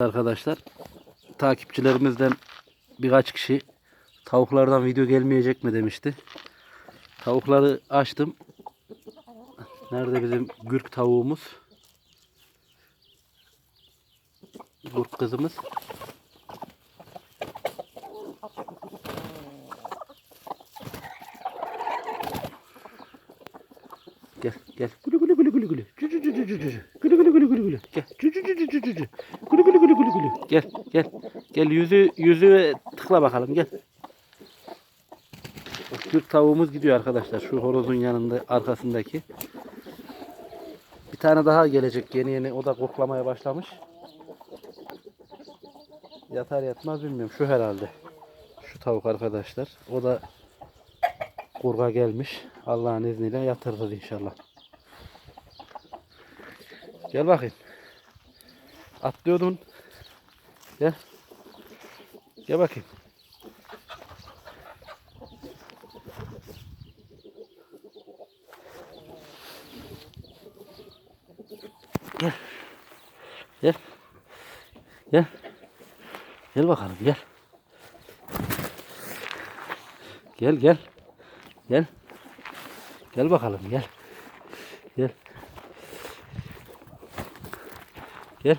Arkadaşlar takipçilerimizden birkaç kişi tavuklardan video gelmeyecek mi demişti. Tavukları açtım. Nerede bizim gürk tavuğumuz? Gürk kızımız. Gel gel. Gülü gülü gülü gülü gülü. Cü. Gülü gülü gülü gülü gülü. Gel. Cü cü cü cü cü. Gülü gülü. Gel gel. Gel yüzü yüzü tıkla bakalım gel. Türk tavuğumuz gidiyor arkadaşlar. Şu horozun yanında arkasındaki. Bir tane daha gelecek yeni yeni. O da koklamaya başlamış. Yatar yatmaz bilmiyorum. Şu herhalde. Şu tavuk arkadaşlar. O da kurga gelmiş. Allah'ın izniyle yatırırız inşallah. Gel bakayım. Atlıyordun. Gel. Gel bakayım. Gel. Gel. Gel. Gel bakalım gel. Gel gel. Gel. Gel bakalım gel. Gel. Gel.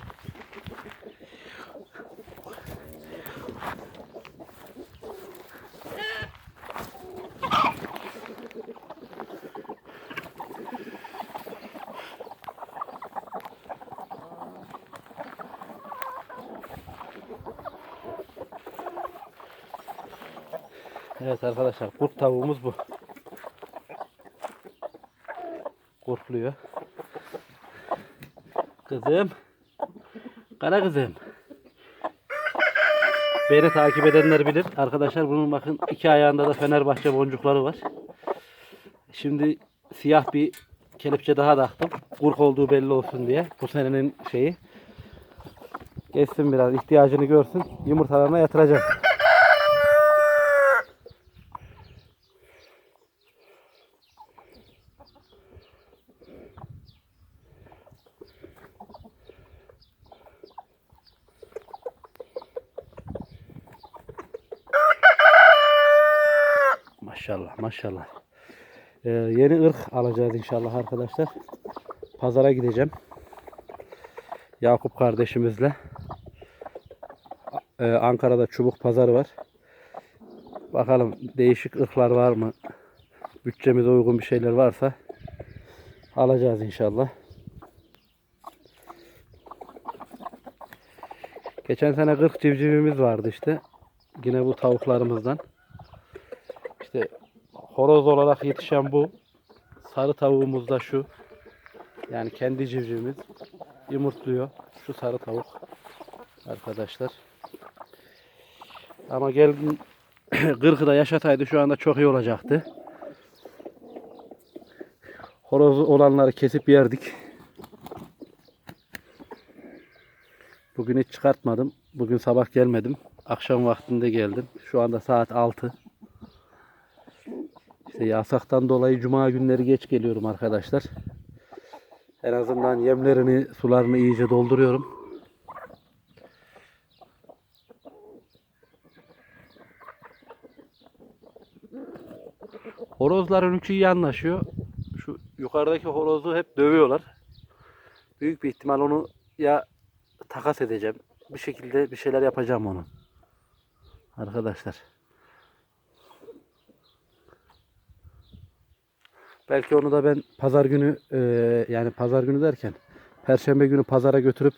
Evet arkadaşlar kurt tavuğumuz bu. Korkluyor. Kızım. Kara kızım. Beni takip edenler bilir. Arkadaşlar bunun bakın iki ayağında da Fenerbahçe boncukları var. Şimdi siyah bir kelepçe daha taktım. Kurk olduğu belli olsun diye. Bu senenin şeyi. Geçsin biraz ihtiyacını görsün. Yumurtalarına yatıracağım. Maşallah maşallah. Ee, yeni ırk alacağız inşallah arkadaşlar. Pazara gideceğim. Yakup kardeşimizle. Ee, Ankara'da çubuk pazarı var. Bakalım değişik ırklar var mı? Bütçemize uygun bir şeyler varsa alacağız inşallah. Geçen sene 40 civcivimiz vardı işte. Yine bu tavuklarımızdan. Horoz olarak yetişen bu. Sarı tavuğumuz da şu. Yani kendi civcivimiz. Yumurtluyor. Şu sarı tavuk. Arkadaşlar. Ama gel 40'ı da yaşataydı şu anda çok iyi olacaktı. Horoz olanları kesip yerdik. Bugün hiç çıkartmadım. Bugün sabah gelmedim. Akşam vaktinde geldim. Şu anda saat 6. İşte yasaktan dolayı cuma günleri geç geliyorum arkadaşlar. En azından yemlerini, sularını iyice dolduruyorum. Horozların üçü iyi anlaşıyor. Şu yukarıdaki horozu hep dövüyorlar. Büyük bir ihtimal onu ya takas edeceğim. Bir şekilde bir şeyler yapacağım onu. Arkadaşlar. Belki onu da ben pazar günü e, yani pazar günü derken perşembe günü pazara götürüp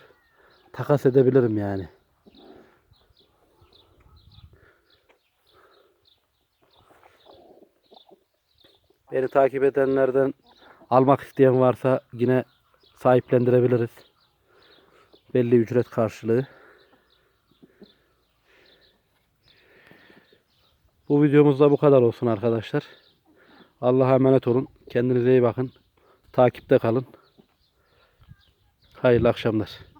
takas edebilirim yani. Beni takip edenlerden almak isteyen varsa yine sahiplendirebiliriz. Belli ücret karşılığı. Bu videomuz da bu kadar olsun arkadaşlar. Allah'a emanet olun. Kendinize iyi bakın. Takipte kalın. Hayırlı akşamlar.